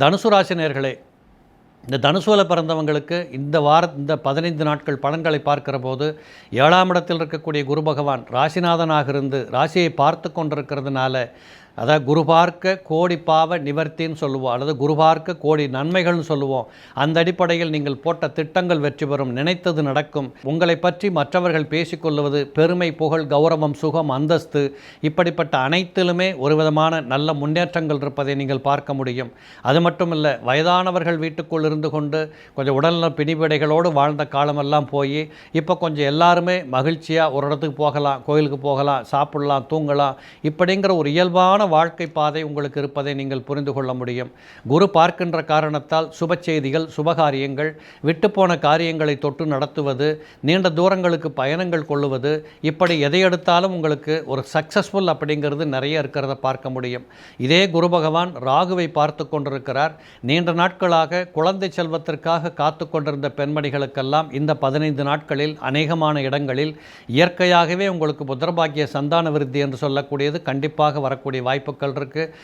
தனுசு ராசி நேர்களே இந்த தனுசுவில் பிறந்தவங்களுக்கு இந்த வார இந்த பதினைந்து நாட்கள் பலன்களை பார்க்கிற போது ஏழாம் இடத்தில் இருக்கக்கூடிய குரு பகவான் ராசிநாதனாக இருந்து ராசியை பார்த்து கொண்டிருக்கிறதுனால அதாவது குரு பார்க்க கோடி பாவ நிவர்த்தின்னு சொல்லுவோம் அல்லது குரு பார்க்க கோடி நன்மைகள்னு சொல்லுவோம். அந்த அடிப்படையில் நீங்கள் போட்ட திட்டங்கள் வெற்றி பெறும் நினைத்தது நடக்கும். உங்களை பற்றி மற்றவர்கள் பேசிக்கொள்வது பெருமை புகழ் கௌரவம் சுகம் அந்தஸ்து இப்படிப்பட்ட அனைத்திலுமே ஒரு விதமான நல்ல முன்னேற்றங்கள் இருப்பதை நீங்கள் பார்க்க முடியும். அது மட்டும் இல்லை வயதானவர்கள் வீட்டுக்குள் இருந்து கொண்டு கொஞ்சம் உடல்நல பிணிபடைகளோடு வாழ்ந்த காலமெல்லாம் போய் இப்போ கொஞ்சம் எல்லாருமே மகிழ்ச்சியாக ஒரு இடத்துக்கு போகலாம் கோயிலுக்கு போகலாம் சாப்பிடலாம் தூங்கலாம். இப்படிங்கிற ஒரு இயல்பான வாழ்க்கை பாதை உங்களுக்கு இருப்பதை நீங்கள் புரிந்து கொள்ள முடியும். குரு பார்க்கின்ற காரணத்தால் சுப செய்திகள் சுபகாரியங்கள் விட்டுப்போன காரியங்களை தொட்டு நடத்துவது நீண்ட தூரங்களுக்கு பயணங்கள் கொள்ளுவது இப்படி எதை எடுத்தாலும் உங்களுக்கு ஒரு சக்ஸஸ்ஃபுல் அப்படிங்கிறது நிறைய இருக்கிறத பார்க்க முடியும். இதே குரு பகவான் ராகுவை பார்த்து கொண்டிருக்கிறார். நீண்ட நாட்களாக குழந்தை குழந்தை செல்வத்திற்காக காத்து கொண்டிருந்த பெண்மணிகளுக்கெல்லாம் இந்த பதினைந்து நாட்களில் அநேகமான இடங்களில் இயற்கையாகவே உங்களுக்கு புத்திரபாக்கிய சந்தான விருத்தி என்று சொல்லக்கூடியது கண்டிப்பாக வரக்கூடிய வாய்ப்புகள் இருக்குது